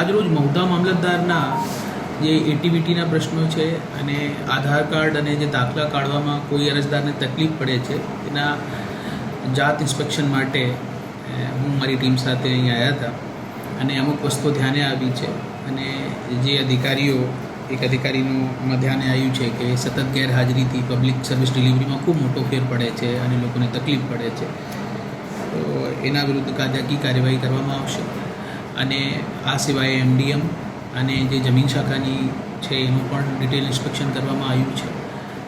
આજરોજ મહુધા મામલતદારના જે એટીવીટીના પ્રશ્નો છે અને આધાર કાર્ડ અને જે દાખલા કાઢવામાં કોઈ અરજદારને તકલીફ પડે છે, એના જાત ઇન્સ્પેક્શન માટે હું મારી ટીમ સાથે અહીં આવ્યા હતા અને અમુક વસ્તુઓ ધ્યાને આવી છે અને જે અધિકારીઓ, એક અધિકારીનું આમાં ધ્યાને આવ્યું છે કે સતત ગેરહાજરીથી પબ્લિક સર્વિસ ડિલિવરીમાં ખૂબ મોટો ફેર પડે છે અને લોકોને તકલીફ પડે છે. તો એના વિરુદ્ધ કાયદાકીય કાર્યવાહી કરવામાં આવશે. અને આ સિવાય એમડીએમ અને જે જમીન શાખાની છે, એનું પણ ડિટેલ ઇન્સ્પેક્શન કરવામાં આવ્યું છે.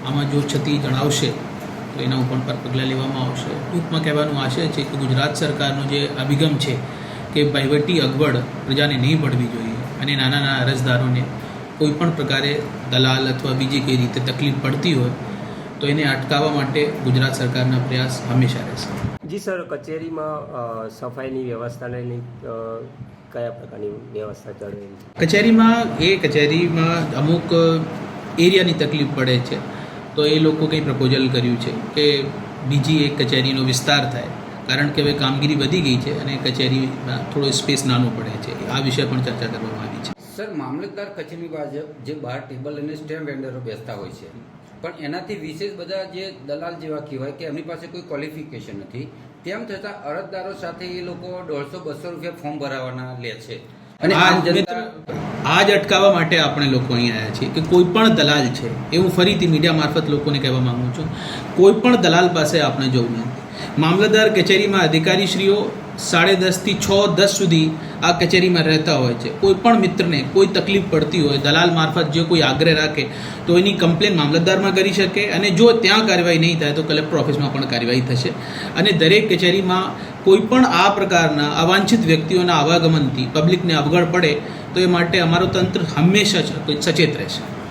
આમાં જો ક્ષતિ જણાવશે, તો એના ઉપર પર પગલાં લેવામાં આવશે. ટૂંકમાં કહેવાનું આશય છે કે ગુજરાત સરકારનો જે અભિગમ છે કે વહીવટી અગવડ પ્રજાને નહીં પડવી જોઈએ અને નાના નાના અરજદારોને કોઈપણ પ્રકારે દલાલ અથવા બીજી કઈ રીતે તકલીફ પડતી હોય તો એને અટકાવવા માટે ગુજરાત સરકારના પ્રયાસ હંમેશા રહેશે. જી સર કચેરીમાં સફાઈની વ્યવસ્થાને કયા પ્રકારની વ્યવસ્થા છે? કચેરીમાં એ કચેરીમાં અમુક એરિયાની તકલીફ પડે છે. તો એ લોકો કંઈ પ્રપોઝલ કર્યું છે કે બીજી એક કચેરીનો વિસ્તાર થાય. કારણ કે હવે કામગીરી વધી ગઈ છે અને કચેરીમાં થોડો સ્પેસ નાનો પડે છે. આ વિશે પણ ચર્ચા કરવામાં આવી છે. સર મામલતદાર કચેરી બાજુ જે બહાર ટેબલ અને સ્ટેમ્પ વેન્ડરો બેસતા હોય છે પણ એનાથી વિશેષ બધા જે દલાલ જેવા કહેવાય કે એમની પાસે કોઈ ક્વોલિફિકેશન નથી તેમ છતાં અરજદારો સાથે એ લોકો દોઢસો બસો રૂપિયા ફોર્મ ભરાવાના લે છે. અને આ જ અટકાવવા માટે આપણે લોકો અહીં આવ્યા છીએ કે કોઈ પણ દલાલ છે એ હું ફરીથી મીડિયા મારફત લોકોને કહેવા માગું છું કોઈ પણ દલાલ પાસે આપણે જવું નથી. મામલતદાર કચેરીમાં અધિકારીશ્રીઓ સાડે દસથી છ, દસ સુધી આ કચેરીમાં રહેતા હોય છે. કોઈ પણ મિત્રને કોઈ તકલીફ પડતી હોય, દલાલ મારફત જે કોઈ આગ્રહ રાખે, તો એની કમ્પ્લેન મામલતદારમાં કરી શકે અને જો ત્યાં કાર્યવાહી નહીં થાય, તો કલેક્ટર ઓફિસમાં પણ કાર્યવાહી થશે. અને દરેક કચેરીમાં કોઈ પણ આ પ્રકારના અવાંછિત વ્યક્તિઓના આવાગમનથી પબ્લિકને અવગણ પડે, તો એ માટે અમારું તંત્ર હંમેશા સચેત રહેશે.